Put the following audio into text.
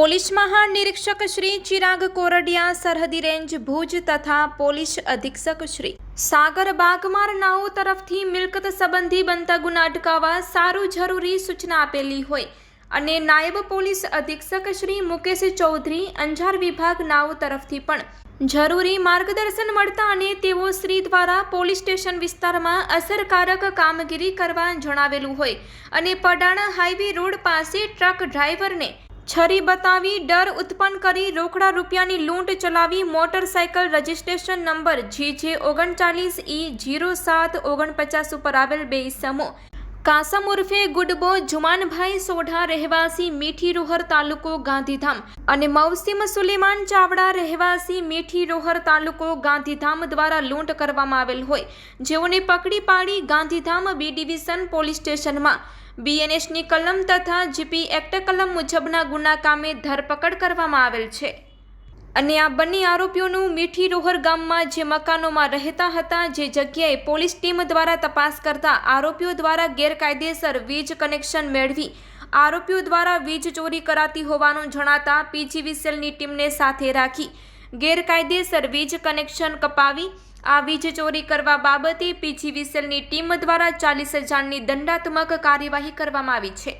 Police મહાનિરીક્ષક શ્રી ચિરાગ કોરડિયા, સરહદી range Bhuj તથા પોલીસ અધિક્ષક શ્રી સાગર બાગમાર નાઓ તરફથી મિલકત સંબંધી બનતા ગુના અટકાવવા સારું જરૂરી સૂચના આપેલી હોય અને નાયબ પોલીસ અધિક્ષક શ્રી મુકેશ ચૌધરી, અંજાર વિભાગ નાઓ તરફથી પણ જરૂરી માર્ગદર્શન મળતા અને તેઓ શ્રી દ્વારા પોલીસ સ્ટેશન વિસ્તારમાં અસરકારક કામગીરી કરવા જણાવેલું હોય અને પડાણા હાઈવે રોડ પાસે ટ્રક ડ્રાઈવરને છરી બતાવી ડર ઉત્પન્ન કરી રોકડા રૂપિયાની લૂંટ ચલાવી મોટરસાયકલ રજિસ્ટ્રેશન નંબર જી જે ઓગણચાલીસ ઈ જીરો સાત ઓગણપચાસ ઉપર આવેલ બે ઇસમો કાસમ ઉર્ફે ગુડબો જુમાનભાઈ સોઢા રહેવાસી મીઠી રોહર તાલુકો ગાંધીધામ અને મૌસીમ સુલેમાન ચાવડા રહેવાસી મીઠી રોહર તાલુકો ગાંધીધામ દ્વારા લૂંટ કરવામાં આવેલ હોય. જેઓને પકડી પાડી ગાંધીધામ બી ડિવિઝન પોલીસ સ્ટેશનમાં. બીએનએસની કલમ તથા જીપી એક્ટ કલમ મુજબના ગુના કામે ધરપકડ કરવામાં આવેલ છે. અને આ બંને આરોપીઓનું મીઠી રોહર ગામમાં જે મકાનોમાં રહેતા હતા, જે જગ્યાએ પોલીસ ટીમ દ્વારા તપાસ કરતા આરોપીઓ દ્વારા ગેરકાયદેસર વીજ કનેક્શન મેળવી આરોપીઓ દ્વારા વીજ ચોરી કરાતી હોવાનું જણાતા પીજીવીસીએલની ટીમને સાથે રાખી ગેરકાયદેસર વીજ કનેક્શન કપાવી, આ વીજ ચોરી કરવા બાબતે પીજીવીસીએલની ટીમ દ્વારા ચાલીસ હજારની દંડાત્મક કાર્યવાહી કરવામાં આવી છે.